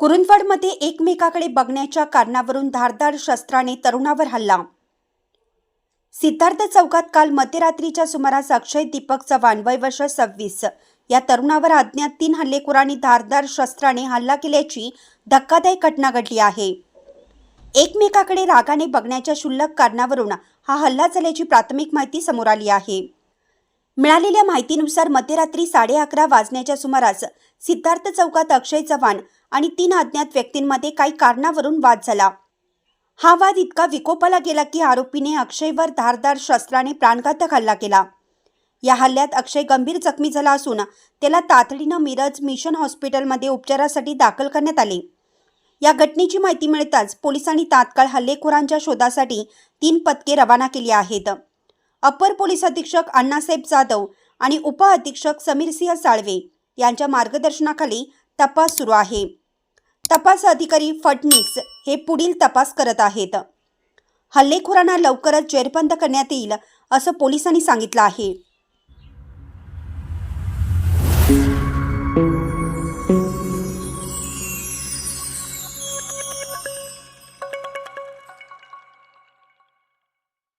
कुरुंदवाडमध्ये एकमेकाकडे बघण्याच्या कारणावरून धारदार शस्त्राने तरुणावर हल्ला. सिद्धार्थ चौकात काल मध्यरात्रीच्या सुमारास अक्षय दीपक चव्हाण वय वर्ष सव्वीस. या तरुणावर अज्ञात तीन हल्लेखोरांनी धारदार शस्त्राने हल्ला केल्याची धक्कादायक घटना घडली आहे. एकमेकाकडे रागाने बघण्याच्या क्षुल्लक कारणावरून हा हल्ला झाल्याची प्राथमिक माहिती समोर आली आहे. मिळालेल्या माहितीनुसार मध्यरात्री साडे अकरा वाजण्याच्या सुमारास सिद्धार्थ चौकात अक्षय चव्हाण आणि तीन अज्ञात व्यक्तींमध्ये काही कारणावरून वाद झाला. हा वाद इतका विकोपाला गेला की आरोपीने अक्षयवर धारदार शस्त्राने प्राणघातक हल्ला केला. या हल्ल्यात अक्षय गंभीर जखमी झाला असून त्याला तातडीनं मिरज मिशन हॉस्पिटलमध्ये उपचारासाठी दाखल करण्यात आले. या घटनेची माहिती मिळताच पोलिसांनी तात्काळ हल्लेखोरांच्या शोधासाठी तीन पथके रवाना केली आहेत. अपर पोलीस अधीक्षक अण्णासाहेब जाधव आणि उपअधीक्षक समीरसिंह साळवे यांच्या मार्गदर्शनाखाली तपास सुरू आहे. तपास अधिकारी फडणीस हे पुढील तपास करत आहेत. हल्लेखोरांना लवकरच जेरबंद करण्यात येईल असं पोलिसांनी सांगितलं आहे.